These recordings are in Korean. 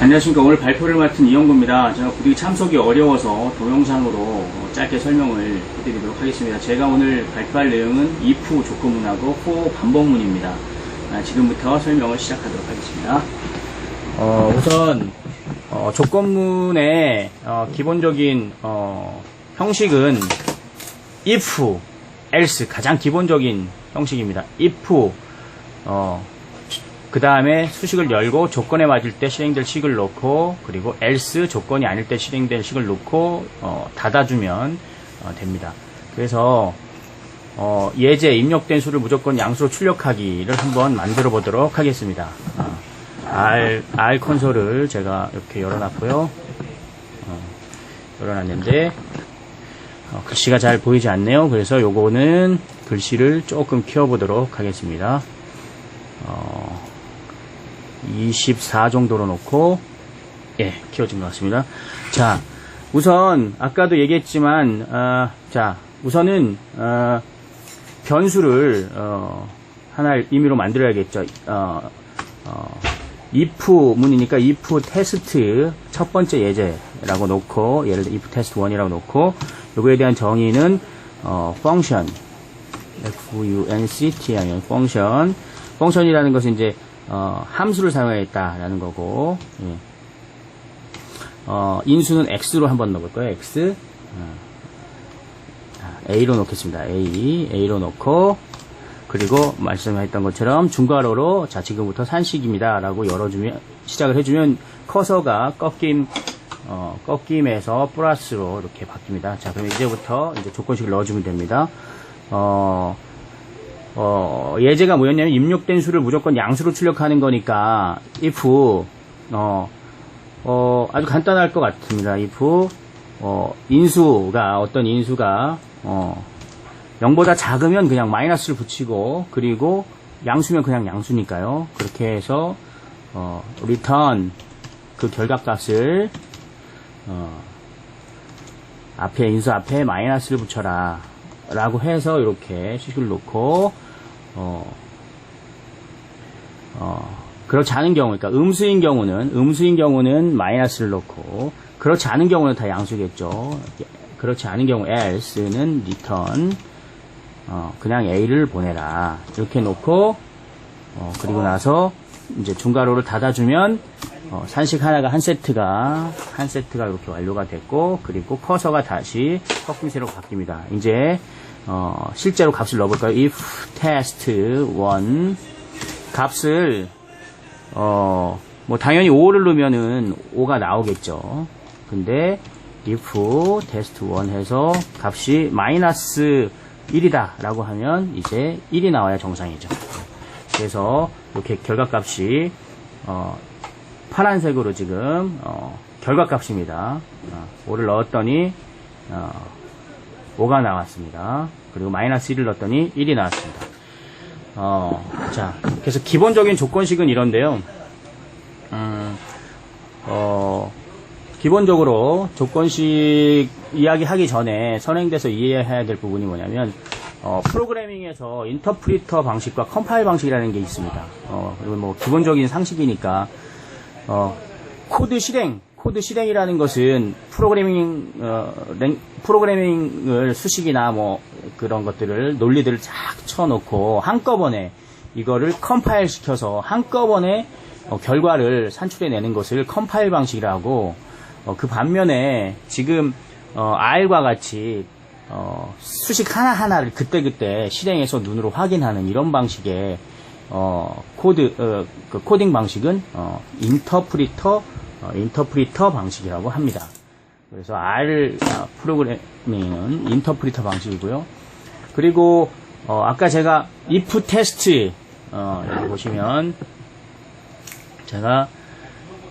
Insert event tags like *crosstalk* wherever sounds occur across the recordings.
안녕하십니까. 오늘 발표를 맡은 이영구입니다. 제가 부득이 참석이 어려워서 동영상으로 어, 짧게 설명을 해드리도록 하겠습니다. 제가 오늘 발표할 내용은 if 조건문하고 for 반복문입니다. 아, 지금부터 설명을 시작하도록 하겠습니다. 어, 우선 어, 조건문의 어, 기본적인 어, 형식은 if, else 가장 기본적인 형식입니다. if 어, 그 다음에 수식을 열고 조건에 맞을 때 실행될 식을 넣고 그리고 else 조건이 아닐 때 실행될 식을 넣고 어, 닫아주면 어, 됩니다. 그래서 어, 예제 입력된 수를 무조건 양수로 출력하기를 한번 만들어 보도록 하겠습니다. 어, R, 콘솔을 제가 이렇게 열어놨고요. 어, 열어놨는데 어, 글씨가 잘 보이지 않네요. 그래서 요거는 글씨를 조금 키워보도록 하겠습니다. 어, 24 정도로 놓고 예 키워진 것 같습니다. 자 우선 아까도 얘기했지만 어, 자 우선은 어, 변수를 어, 하나를 임의로 만들어야겠죠. 어, 어, if 문이니까 if 테스트 첫 번째 예제라고 놓고 예를 들어 if 테스트 1이라고 놓고 요거에 대한 정의는 어, function f-u-n-c-t 아니면 function 펑션이라는 것은 이제 어, 함수를 사용하겠다라는 거고 예. 어, 인수는 x로 한번 넣어볼 거예요. x 어. 자, a로 놓겠습니다. a a로 놓고 그리고 말씀했던 것처럼 중괄호로 자 지금부터 산식입니다라고 열어주면 시작을 해주면 커서가 꺾임 어, 꺾임에서 플러스로 이렇게 바뀝니다. 자 그럼 이제부터 이제 조건식을 넣어주면 됩니다. 어, 어, 예제가 뭐였냐면 입력된 수를 무조건 양수로 출력하는 거니까 if 어, 어, 아주 간단할 것 같습니다. if 어, 인수가 어떤 인수가 어, 0보다 작으면 그냥 마이너스를 붙이고 그리고 양수면 그냥 양수니까요. 그렇게 해서 어, return 그 결과값을 어, 앞에 인수 앞에 마이너스를 붙여라 라고 해서 이렇게 수식을 놓고 어, 어, 그렇지 않은 경우, 그러니까 음수인 경우는, 음수인 경우는 마이너스를 넣고, 그렇지 않은 경우는 다 양수겠죠. 그렇지 않은 경우, else는 return, 어, 그냥 A를 보내라. 이렇게 놓고, 어, 그리고 나서, 이제 중괄호를 닫아주면, 어, 산식 하나가 한 세트가, 한 세트가 이렇게 완료가 됐고, 그리고 커서가 다시 꺾임새로 바뀝니다. 이제, 어, 실제로 값을 넣어볼까요? if test 1 값을 어, 뭐 당연히 5를 넣으면은 5가 나오겠죠. 근데 if test 1 해서 값이 마이너스 1이다 라고 하면 이제 1이 나와야 정상이죠. 그래서 이렇게 결과값이 어, 파란색으로 지금 어, 결과값입니다. 어, 5를 넣었더니 어, 5가 나왔습니다. 그리고 마이너스 1을 넣었더니 1이 나왔습니다. 어, 자, 그래서 기본적인 조건식은 이런데요. 음, 어, 기본적으로 조건식 이야기하기 전에 선행돼서 이해해야 될 부분이 뭐냐면, 어, 프로그래밍에서 인터프리터 방식과 컴파일 방식이라는 게 있습니다. 어, 그리고 뭐 기본적인 상식이니까, 어, 코드 실행, 코드 실행이라는 것은 프로그래밍 어, 랭- 프로그래밍을 수식이나 뭐 그런 것들을 논리들을 쫙 쳐놓고 한꺼번에 이거를 컴파일 시켜서 한꺼번에 어, 결과를 산출해내는 것을 컴파일 방식이라고 어, 그 반면에 지금 어, R과 같이 어, 수식 하나하나를 그때그때 실행해서 눈으로 확인하는 이런 방식의 어, 코드 어, 그 코딩 방식은 어, 인터프리터 어, 인터프리터 방식이라고 합니다. 그래서 R 아, 프로그래밍은 인터프리터 방식이고요. 그리고 어, 아까 제가 if 테스트 어, 여기 보시면 제가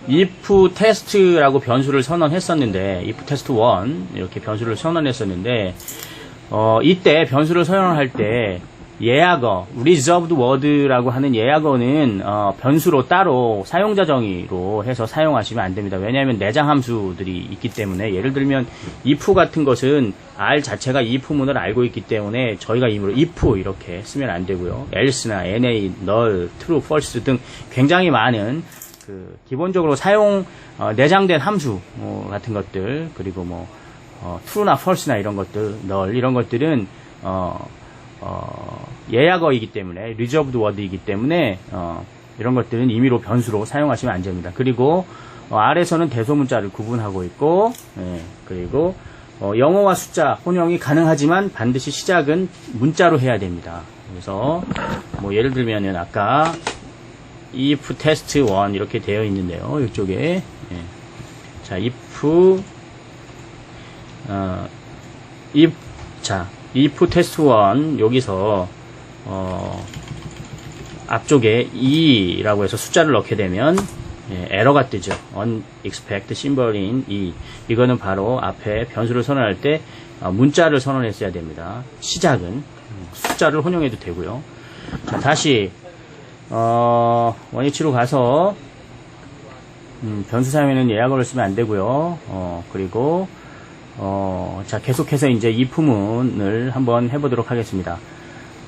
if 테스트라고 변수를 선언했었는데 if 테스트 1 이렇게 변수를 선언했었는데 어, 이때 변수를 선언할 때 예약어, reserved word라고 하는 예약어는 어, 변수로 따로 사용자 정의로 해서 사용하시면 안 됩니다. 왜냐하면 내장 함수들이 있기 때문에 예를 들면 if 같은 것은 R 자체가 if문을 알고 있기 때문에 저희가 임으로 if 이렇게 쓰면 안 되고요. else나 na, null, true, false 등 굉장히 많은 그 기본적으로 사용 어, 내장된 함수 어, 같은 것들 그리고 뭐 어, true나 false나 이런 것들 null 이런 것들은 어, 어, 예약어이기 때문에 reserved word이기 때문에 어, 이런 것들은 임의로 변수로 사용하시면 안 됩니다. 그리고 어, 아래서는 대소문자를 구분하고 있고 예, 그리고 어, 영어와 숫자 혼용이 가능하지만 반드시 시작은 문자로 해야 됩니다. 그래서 뭐 예를 들면은 아까 if test 1 이렇게 되어 있는데요. 이쪽에 예. 자 if 어, if 자 if test 1 여기서 어, 앞쪽에 2라고 해서 숫자를 넣게 되면 예, 에러가 뜨죠. unexpected symbol in 2. 이거는 바로 앞에 변수를 선언할 때 어, 문자를 선언했어야 됩니다. 시작은 음, 숫자를 혼용해도 되고요. 자, 다시 어, 원위치로 가서 음, 변수 사용에는 예약어를 쓰면 안 되고요. 어, 그리고 어, 자 계속해서 이제 이 부문을 한번 해보도록 하겠습니다.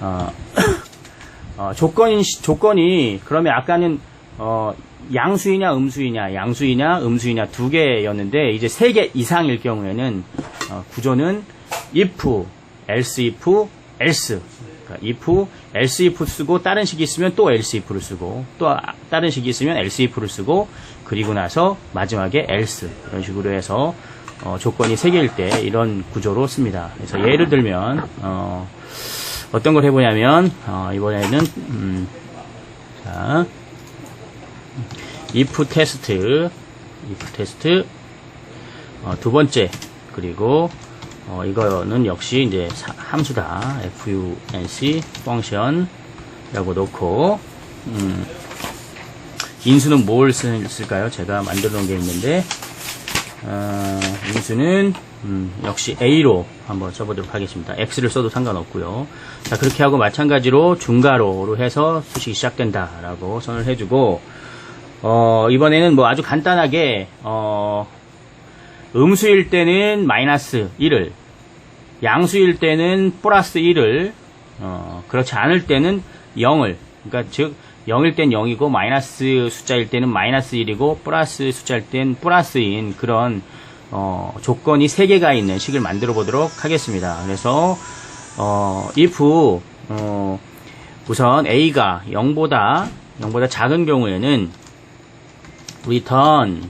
어, *coughs* 어, 조건이 조건이 그러면 아까는 어, 양수이냐 음수이냐 양수이냐 음수이냐 두 개였는데 이제 세 개 이상일 경우에는 어, 구조는 if, else if, else 그러니까 if, else if 쓰고 다른 식이 있으면 또 else if를 쓰고 또 아- 다른 식이 있으면 else if를 쓰고 그리고 나서 마지막에 else 이런 식으로 해서 어, 조건이 세 개일 때 이런 구조로 씁니다. 그래서 예를 들면 어, 어떤 걸 해보냐면 어, 이번에는 음, 자 if 테스트 if 테스트 어, 두 번째 그리고 어, 이거는 역시 이제 사- 함수다 func 펑션이라고 놓고 음, 인수는 뭘 쓰- 쓸까요? 제가 만들어 놓은 게 있는데 어, 인수는 음, 역시 A로 한번 써보도록 하겠습니다. X를 써도 상관없고요. 자 그렇게 하고 마찬가지로 중괄호로 해서 수식이 시작된다라고 선을 해주고 어, 이번에는 뭐 아주 간단하게 어, 음수일 때는 마이너스 1을 양수일 때는 플러스 1을 어, 그렇지 않을 때는 0을 그러니까 즉 0일 땐 0이고 마이너스 숫자일 때는 마이너스 1이고 플러스 숫자일 땐 플러스인 그런 어, 조건이 3개가 있는 식을 만들어 보도록 하겠습니다. 그래서 어, if 어, 우선 a가 0보다 0보다 작은 경우에는 return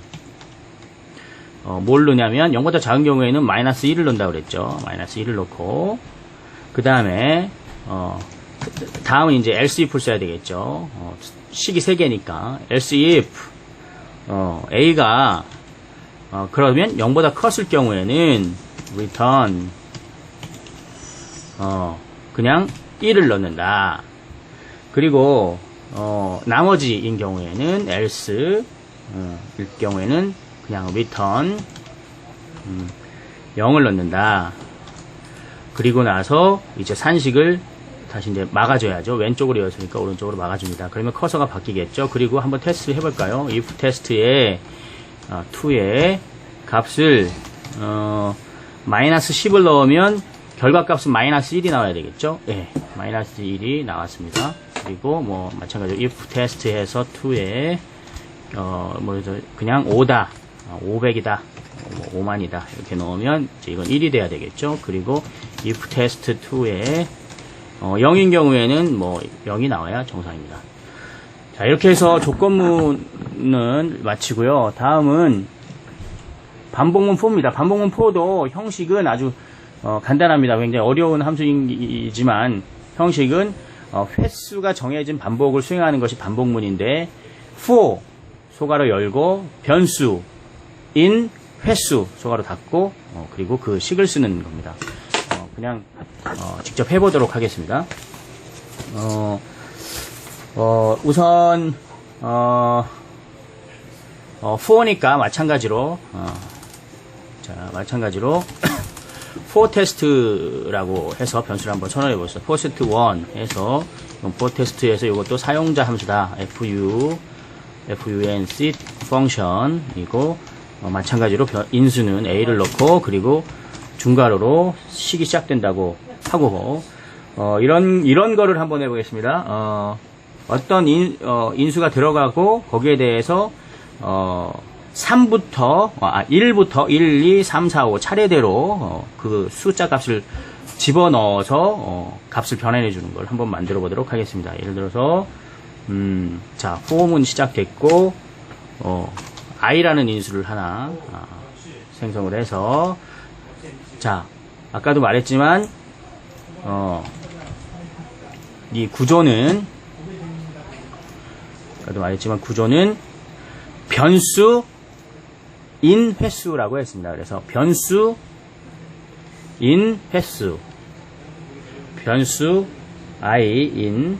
어, 뭘 넣냐면 0보다 작은 경우에는 마이너스 1을 넣는다고 그랬죠. 마이너스 1을 넣고 그 다음에 어, 다음은 이제 else if를 써야 되겠죠. 어, 식이 3개니까 else if 어, a가 어, 그러면 0보다 컸을 경우에는 return 어, 그냥 1을 넣는다. 그리고 어, 나머지인 경우에는 else 어, 일 경우에는 그냥 return 음, 0을 넣는다. 그리고 나서 이제 산식을 다시 이제 막아줘야죠. 왼쪽으로 열었으니까 오른쪽으로 막아줍니다. 그러면 커서가 바뀌겠죠. 그리고 한번 테스트 해볼까요? if 테스트에 어, 2에 값을 어, 마이너스 10을 넣으면 결과값은 마이너스 1이 나와야 되겠죠? 예, 마이너스 1이 나왔습니다. 그리고 뭐 마찬가지로 if 테스트 해서 2에 어, 뭐 저, 그냥 5다, 어, 500이다, 뭐 5만이다 이렇게 넣으면 이제 이건 1이 돼야 되겠죠? 그리고 if 테스트 2에 어, 0인 경우에는 뭐 0이 나와야 정상입니다. 자, 이렇게 해서 조건문은 마치고요. 다음은 반복문 4입니다. 반복문 4도 형식은 아주 어, 간단합니다. 굉장히 어려운 함수이지만 형식은 어, 횟수가 정해진 반복을 수행하는 것이 반복문인데 for 소가로 열고 변수 in 횟수 소가로 닫고 어, 그리고 그 식을 쓰는 겁니다. 어, 그냥 어, 직접 해보도록 하겠습니다. 어, 어, 우선 어, 어, for니까 마찬가지로 어, 자 마찬가지로 *coughs* for test라고 해서 변수를 한번 선언해 보겠습니다. for test 1 해서 이건 for test에서 이것도 사용자 함수다. fu func 펑션이고 어, 마찬가지로 변- 인수는 a를 넣고 그리고 중괄호로 식이 시작된다고 하고 어, 이런 이런 거를 한번 해보겠습니다. 어, 어떤 인, 어, 인수가 들어가고 거기에 대해서 어, 3부터 아 1부터 1, 2, 3, 4, 5 차례대로 어, 그 숫자 값을 집어넣어서 어, 값을 변환해 주는 걸 한번 만들어 보도록 하겠습니다. 예를 들어서 음, 자 폼은 시작됐고 어, i라는 인수를 하나 아, 생성을 해서 자 아까도 말했지만 어, 이 구조는 아까도 말했지만 구조는 변수 인 횟수라고 했습니다. 그래서 변수 인 횟수 변수 i 인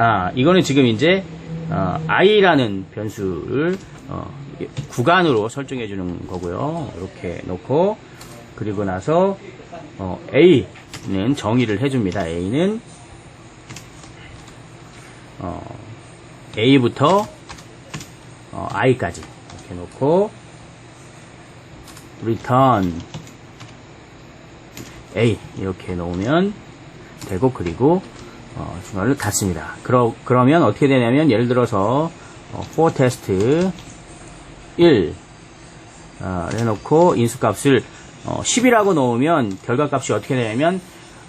아, 이거는 지금 이제, 어, i라는 변수를, 어, 구간으로 설정해 주는 거고요. 이렇게 놓고, 그리고 나서, 어, a는 정의를 해줍니다. a는, 어, a부터, 어, i까지. 이렇게 놓고, return, a. 이렇게 놓으면 되고, 그리고, 어, 중간을 닫습니다. 그러, 그러면 어떻게 되냐면, 예를 들어서, 어, for test 1, 어, 해놓고, 인수값을, 어, 10이라고 놓으면, 결과값이 어떻게 되냐면,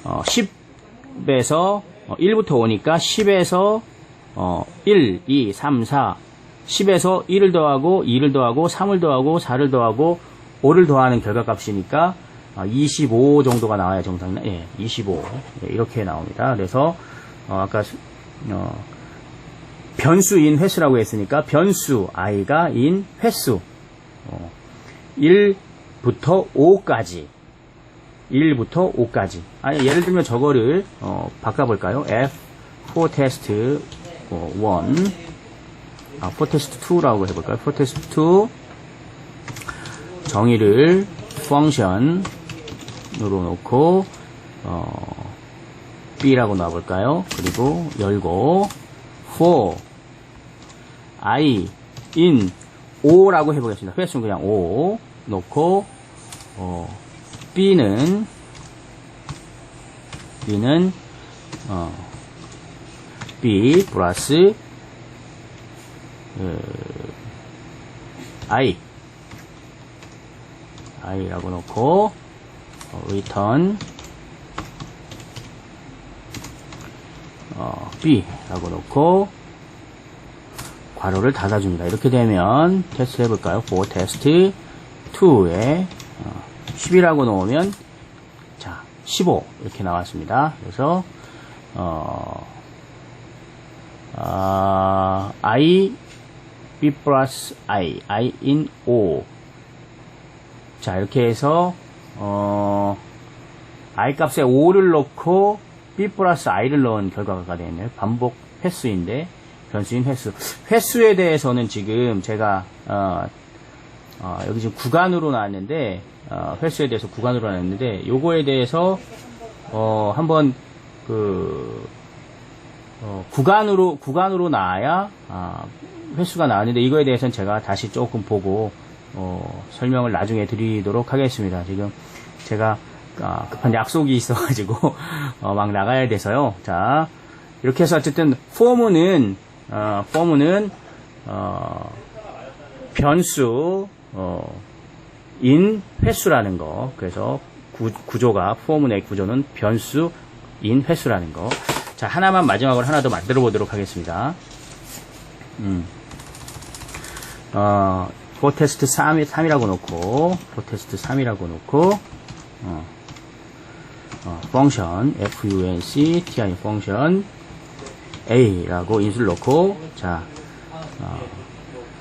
어, 10에서, 1부터 5니까, 10에서, 어, 1, 2, 3, 4, 10에서 1을 더하고, 2를 더하고, 3을 더하고, 4를 더하고, 5를 더하는 결과값이니까, 어, 25 정도가 나와야 정상이나, 예, 25. 예, 이렇게 나옵니다. 그래서, 어, 아까, 수- 어, 변수인 횟수라고 했으니까, 변수, i가 인 횟수. 어, 1부터 5까지. 1부터 5까지. 아니, 예를 들면 저거를, 어, 바꿔볼까요? F, for test, 어, 1. 아, test 2라고 해볼까요? test 2. 정의를 펑션으로 놓고 어, b라고 놔볼까요? 그리고 열고 for i in 5라고 해보겠습니다. 횟수는 그냥 5 놓고 어, b는 b는 어, b 플러스 어, i i라고 놓고 어, return 어, b라고 놓고 괄호를 닫아줍니다. 이렇게 되면 테스트 해볼까요? for test 2에 어, 10이라고 놓으면 자, 15 이렇게 나왔습니다. 그래서 어, 아, i b 플러스 i i in 5 자, 이렇게 해서, 어, i 값에 5를 넣고, b 플러스 i를 넣은 결과가 되네요. 반복 횟수인데, 변수인 횟수. 횟수에 대해서는 지금 제가, 어, 어, 여기 지금 구간으로 나왔는데, 어, 횟수에 대해서 구간으로 나왔는데, 요거에 대해서, 어, 한번, 그, 어, 구간으로, 구간으로 나와야, 아, 횟수가 나왔는데, 이거에 대해서는 제가 다시 조금 보고, 어, 설명을 나중에 드리도록 하겠습니다. 지금 제가 아, 급한 약속이 있어가지고 *laughs* 어, 막 나가야 돼서요. 자 이렇게 해서 어쨌든 포문은 어, 포문은 어, 변수 어, 인 횟수라는 거. 그래서 구, 구조가 포문의 구조는 변수 인 횟수라는 거. 자 하나만 마지막으로 하나 더 만들어 보도록 하겠습니다. 음. 어, 포테스트 3, 3이라고 놓고, 포테스트 3이라고 놓고, 어, 어, 펑션, func, ti 펑션, a라고 인수를 넣고, 자, 어,